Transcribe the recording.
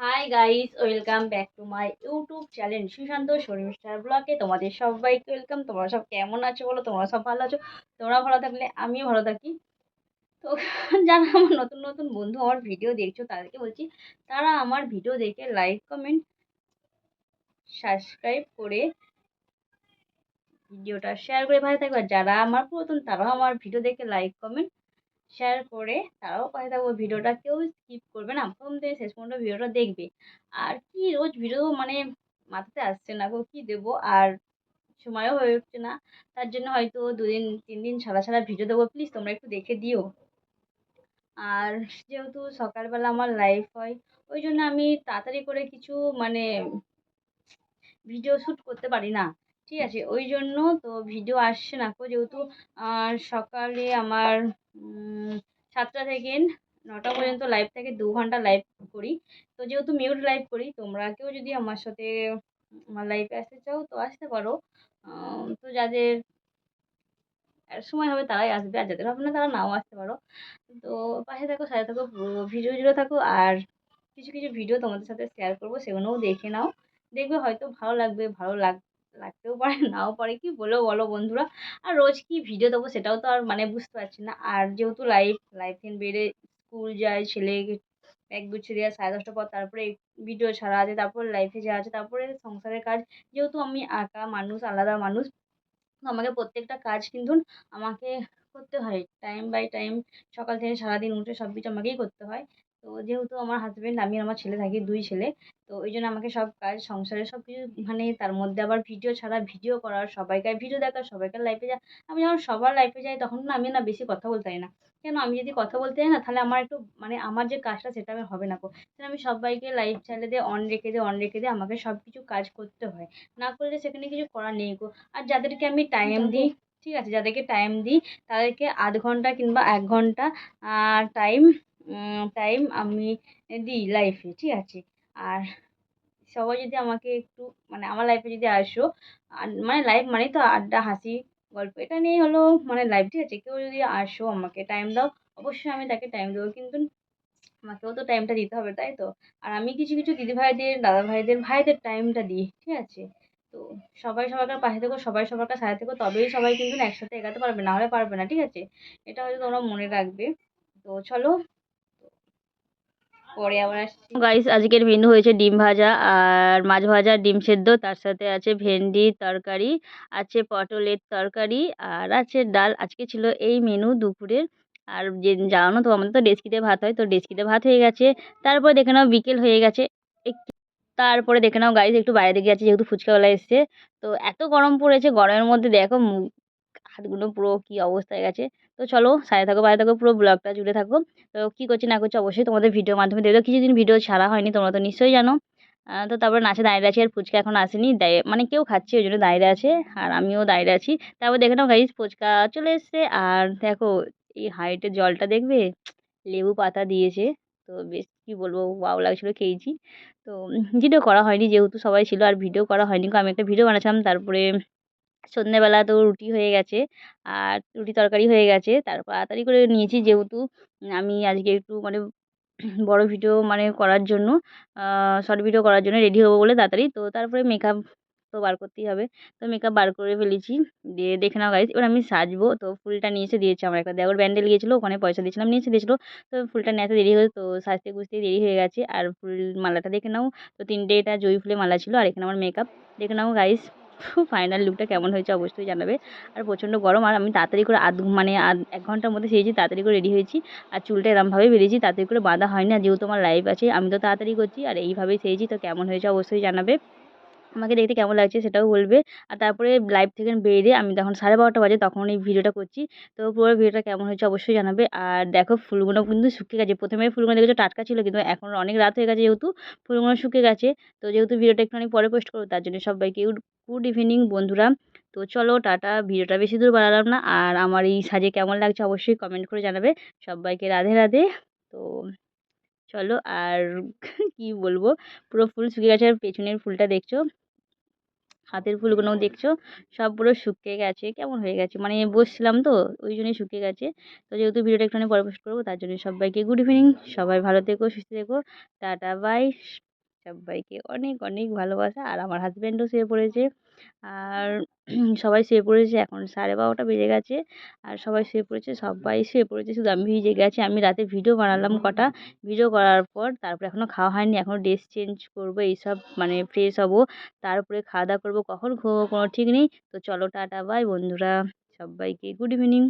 Hi guys welcome back to my YouTube channel Sushanta শর্মিষ্ঠার ব্লগে তোমাদের সবাইকে ওয়েলকাম তোমরা সব কেমন আছো বলো? তোমরা সব ভালো আছো? তোমরা ভালো থাকলে আমিও ভালো থাকি। তো যারা আমার নতুন নতুন বন্ধু আমার ভিডিও দেখছ, তাদেরকে বলছি, তারা আমার ভিডিও দেখে লাইক কমেন্ট সাবস্ক্রাইব করে ভিডিওটা শেয়ার করে ভালো থাকবে। আর যারা আমার পুরাতন, তারাও আমার ভিডিও দেখে লাইক কমেন্ট শেয়ার করে তারাও পাশে থাকব। ভিডিওটা কেউ স্কিপ করবে না। প্রথম থেকে শেষ পর্যন্ত ভিডিওটা দেখবে। আর কি রোজ ভিডিও মানে মাথাতে আসছে না গো, কী দেবো? আর সময়ও হয়ে উঠছে না। তার জন্য হয়তো দুদিন, তিন দিন ছাড়া ছাড়া ভিডিও দেবো। প্লিজ তোমরা একটু দেখে দিও। আর যেহেতু সকালবেলা আমার লাইভ হয়, ওই জন্য আমি তাড়াতাড়ি করে কিছু মানে ভিডিও শ্যুট করতে পারি না। ঠিক আছে ওই জন্য তো ভিডিও আসছে না যেহেতু সকালে আমার সাতটা থেকে নটা পর্যন্ত লাইভ থাকে, দু ঘণ্টা লাইভ করি। তো যেহেতু মিউট লাইভ করি, তোমরা কেউ যদি আমার সাথে, আমার লাইভে আসতে চাও, তো আসতে পারো। তো যাদের সময় হবে তারাই আসবে, আর যাদের হবে না তারা নাও আসতে পারো। তো পাশে থাকো, সাথে থাকো ভিডিও জুড়ে থাকো, আর কিছু কিছু ভিডিও তোমাদের সাথে শেয়ার করব, সেগুলোও দেখে নাও। দেখবে হয়তো ভালো লাগবে, ভালো লাগ লাগতেও পারে, নাও পারে, কি বলো বলো বন্ধুরা। আর রোজ কি ভিডিও দেবো সেটাও তো আর মানে বুঝতে পারছি না। আর যেহেতু লাইভ থেকে বেড়ে স্কুল যায়, ছেলে এক গুচ্ছে দেওয়া সাড়ে দশটার পর তারপরে ভিডিও ছাড়া আছে, তারপর লাইফে যা আছে, তারপরে সংসারের কাজ। যেহেতু আমি একা মানুষ, আলাদা মানুষ আমাকে প্রত্যেকটা কাজ কিন্তু আমাকে করতে হয়। টাইম বাই টাইম সকাল থেকে সারাদিন উঠে সব কিছু আমাকেই করতে হয়। তো যেহেতু আমার হাজব্যান্ড আমি আমার ছেলে থাকি দুই ছেলে তো ওই জন্য আমাকে সব কাজ সংসারের সব কিছু মানে তার মধ্যে আবার ভিডিও ছাড়া ভিডিও করার সবাইকার ভিডিও দেখা সবাইকার লাইফে যা আমি যখন সবার লাইফে যাই তখন না আমি না বেশি কথা বলতে চাই না। কেন? আমি যদি কথা বলতে যাই না তাহলে আমার একটু মানে আমার যে কাজটা সেটা আমি হবে না গো তাহলে আমি সবাইকে লাইফ চ্যানেলে দিয়ে অন রেখে দিয়ে অন রেখে দিয়ে আমাকে সব কিছু কাজ করতে হয়। না করলে সেখানে কিছু করার নেই গো আর যাদেরকে আমি টাইম দিই ঠিক আছে যাদেরকে টাইম দিই তাদেরকে আধ ঘণ্টা কিংবা এক ঘণ্টা টাইম টাইম আমি দিই লাইফে ঠিক আছে? আর সবাই যদি আমাকে একটু মানে আমার লাইফে যদি আসো মানে লাইফ মানেই তো আড্ডা, হাসি, গল্প, এটা নিয়েই হলো মানে লাইফ ঠিক আছে? কেউ যদি আসো আমাকে টাইম দাও, অবশ্যই আমি তাকে টাইম দেবো, কিন্তু আমাকেও তো টাইমটা দিতে হবে, তাই তো? আর আমি কিছু কিছু দিদিভাইদের দাদা ভাইদের ভাইদের টাইমটা দিই, ঠিক আছে? তো সবাই সবার পাশে থেকো, সবাই সবার কাছে সাথে থেকো, তবেই সবাই কিন্তু একসাথে এগাতে পারবে, না হলে পারবে না, ঠিক আছে? এটা হয়তো তোমরা মনে রাখবে। তো চলো পরে গাইস আজকের মেনু হয়েছে ডিম ভাজা আর মাছ ভাজা, ডিম সেদ্ধ, তার সাথে আছে ভেন্ডির তরকারি, আছে পটলের তরকারি আর আছে ডাল। আজকে ছিল এই মেনু দুপুরের। আর যে জানো তো, আমাদের তো ডেস্কিতে ভাত হয়, তো ডেস্কিতে ভাত হয়ে গেছে। তারপর দেখে নাও, বিকেল হয়ে গেছে। তারপরে দেখে নাও গাইস একটু বাইরে দিকে যাচ্ছি, যেহেতু ফুচকাওয়ালা এসছে। তো এত গরম পড়েছে, গরমের মধ্যে দেখো হাতগুলো পুরো কী অবস্থা হয়ে গেছে। তো চলো সাথে থাকো বাইরে থাকো, পুরো ব্লগটা জুড়ে থাকো। তো কী করছি না করছি অবশ্যই তোমাদের ভিডিওর মাধ্যমে দেখবে। কিছুদিন ভিডিও ছাড়া হয়নি, তোমরা তো নিশ্চয়ই জানো। তো তারপরে নাচে দাঁড়িয়ে আছি আর ফুচকা এখন আসেনি। মানে কেউ খাচ্ছে, ওই জন্য দাঁড়িয়ে আছে আর আমিও দাঁড়িয়ে আছি। তারপর দেখে নাও গাইজ ফুচকা চলে এসছে। আর দেখো, এই হাইটের জলটা দেখবে? লেবু পাতা দিয়েছে। তো বেশ কী বলব ওয়াও লাগছিল খেয়েছি। তো ভিডিও করা হয়নি যেহেতু সবাই ছিল আর ভিডিও করা হয়নি। আমি একটা ভিডিও বানাচ্ছিলাম, তারপরে সন্ধ্যেবেলা তো রুটি হয়ে গেছে। আর রুটি তরকারি হয়ে গেছে। তারপর তাড়াতাড়ি করে নিয়েছি যেহেতু আমি আজকে একটু মানে বড় ভিডিও মানে করার জন্য শর্ট ভিডিও করার জন্য রেডি হব বলে তাড়াতাড়ি। তো তারপরে মেকআপ তো বার করতেই হবে। তো মেকআপ বার করে ফেলেছি। দিয়ে দেখে নাও গাইজ এবার আমি সাজবো। তো ফুলটা নিয়ে এসে দিয়েছে আমার একটা দেওর ব্যান্ডেল গিয়েছিল ওখানে পয়সা দিয়েছিলাম নিয়ে এসে দিয়েছিলো। তো ফুলটা নিতে দেরি হয়ে, তো সাজতে গুজতে দেরি হয়ে গেছে। আর ফুল মালাটা দেখে নাও। তো তিনটে এটা জয়ী ফুলের মালা ছিল। আর এখানে আমার মেকআপ দেখে নাও গাইজ ফাইনাল লুকটা কেমন হয়েছে অবশ্যই জানাবে। আর প্রচণ্ড গরম, আর আমি তাড়াতাড়ি করে আধ মানে এক ঘণ্টার মধ্যে সেরেছি তাড়াতাড়ি করে রেডি হয়েছি, আর চুলটা এরমভাবেই বেরিয়েছি, তাড়াতাড়ি করে বাঁধা হয় না যেহেতু আমার লাইভ আছে, আমি তো তাড়াতাড়ি করছি, আর এইভাবেই সেরেছি তো কেমন হয়েছে অবশ্যই জানাবে। আমাকে দেখতে কেমন লাগছে সেটাও বলবে। আর তারপরে লাইভ থেকে বেরিয়ে আমি তখন সাড়ে বারোটা বাজে তখন এই ভিডিওটা করছি, তো পুরো ভিডিওটা কেমন হয়েছে অবশ্যই জানাবে। আর দেখো ফুলগুলো কিন্তু শুকিয়ে গেছে, প্রথমে ফুলগুলো দেখেছ টাটকা ছিল, কিন্তু এখন অনেক রাত হয়ে গেছে যেহেতু, ফুলগুলো শুকিয়ে গেছে, তো যেহেতু ভিডিওটা একটু একটুখানি পরে পোস্ট করব, তার জন্য সবাইকে গুড ইভিনিং বন্ধুরা। তো চলো টাটা, ভিডিওটা বেশি দূর বাড়ালাম না। আর আমার এই সাজে কেমন লাগছে অবশ্যই কমেন্ট করে জানাবে। সবাইকে রাধে রাধে। তো চলো আর কি বলব? পুরো ফুল শুকিয়ে গেছে, আর পেছনের ফুলটা দেখছ? হাতের ফুলগুলোও দেখছ? সব পুরো শুকিয়ে গেছে। কেমন হয়ে গেছে? মানে বসছিলাম তো, ওই জন্যই শুকিয়ে গেছে। তো যেহেতু ভিডিওটা একটুখানি পরে পোস্ট করব, তার জন্য সবাইকে গুড ইভিনিং সবাই ভালো থেকো, সুস্থ থেকো। টাটা বাই সবাইকে অনেক অনেক ভালোবাসা। আর আমার হাজব্যান্ডও শুয়ে পড়েছে। আর সবাই শুয়ে পড়েছে। এখন সাড়ে বারোটা বেজে গেছে। আর সবাই শুয়ে পড়েছে সবাই শুয়ে পড়েছে। শুধু আমি ভিজে গেছি। আমি রাতে ভিডিও বানালাম কটা। ভিডিও করার পর তারপরে এখনও খাওয়া হয়নি। এখনও ড্রেস চেঞ্জ করব এইসব মানে ফ্রেশ হব। তারপরে খাওয়া দাওয়া করব। কখন ঘুমোবো কোনো ঠিক নেই। তো চলো টাটা বাই বন্ধুরা। সবাইকে গুড ইভিনিং।